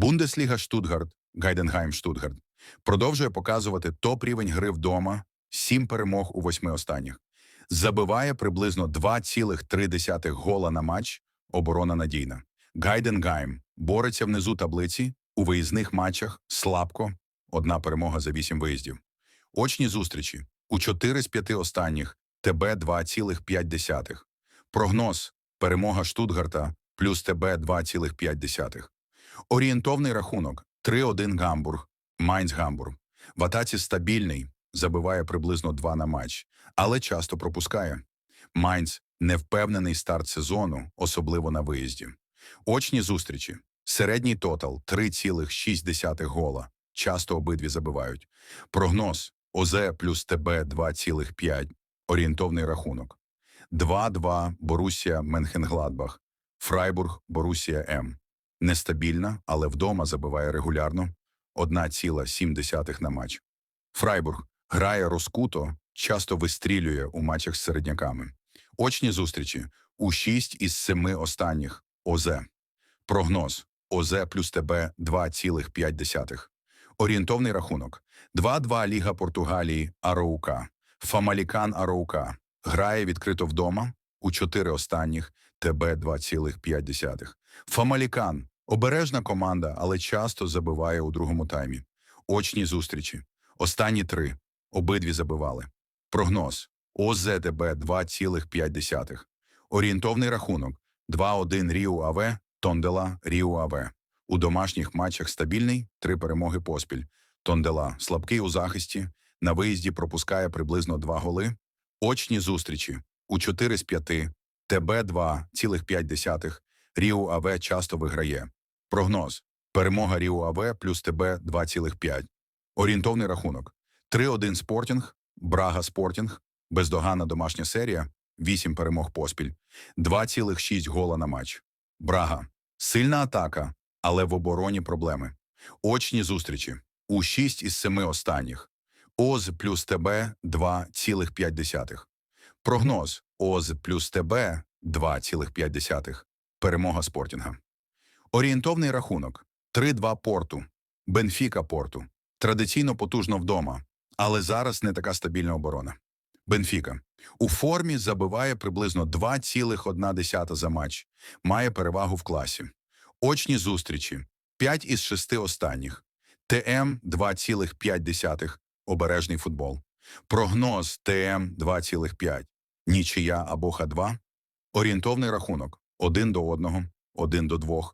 Бундесліга Штутгарт, Гайденгайм Штутгарт продовжує показувати топ-рівень гри вдома, сім перемог у восьми останніх. Забиває приблизно 2,3 гола на матч, оборона надійна. Гайденгайм бореться внизу таблиці, у виїзних матчах слабко, одна перемога за вісім виїздів. Очні зустрічі у 4 з 5 останніх ТБ 2,5. Прогноз перемога Штутгарта плюс ТБ 2,5. Орієнтовний рахунок 3-1 Гамбург, Майнц Гамбург. В атаці стабільний, забиває приблизно 2 на матч, але часто пропускає. Майнц невпевнений старт сезону, особливо на виїзді. Очні зустрічі. Середній тотал 3,6 гола. Часто обидві забивають. Прогноз ОЗ плюс ТБ 2,5. Орієнтовний рахунок. 2-2 Борусія Менхенгладбах. Фрайбург Борусія М. Нестабільна, але вдома забиває регулярно. 1,7 на матч. Фрайбург грає розкуто, часто вистрілює у матчах з середняками. Очні зустрічі у 6 із 7 останніх ОЗ. Прогноз ОЗ плюс ТБ 2,5. Орієнтовний рахунок 2-2 Ліга Португалії Ароука. Фамалікан Ароука. Грає відкрито вдома у 4 останніх ТБ 2,5. Фамалікан обережна команда, але часто забиває у другому таймі. Очні зустрічі. Останні три. Обидві забивали. Прогноз ОЗДБ 2,5. Орієнтовний рахунок 2-1 Ріу АВ, Тондела Ріу АВ. У домашніх матчах стабільний, три перемоги поспіль. Тондела слабкий у захисті, на виїзді пропускає приблизно два голи. Очні зустрічі у 4 з 5, ТБ 2,5, Ріу АВ часто виграє. Прогноз перемога Ріу АВ плюс ТБ 2,5. Орієнтовний рахунок 3-1 Спортінг, Брага Спортінг, бездоганна домашня серія, 8 перемог поспіль, 2,6 гола на матч. Брага сильна атака, але в обороні проблеми. Очні зустрічі у 6 із 7 останніх. ОЗ плюс ТБ 2,5. Прогноз ОЗ плюс ТБ 2,5. Перемога спортінга. Орієнтовний рахунок 3-2 порту, Бенфіка порту. Традиційно потужно вдома, але зараз не така стабільна оборона. Бенфіка у формі забиває приблизно 2,1 за матч, має перевагу в класі. Очні зустрічі 5 із 6 останніх. ТМ 2,5 обережний футбол. Прогноз ТМ 2,5. Нічия або Х2. Орієнтовний рахунок 1 до 1, 1 до 2.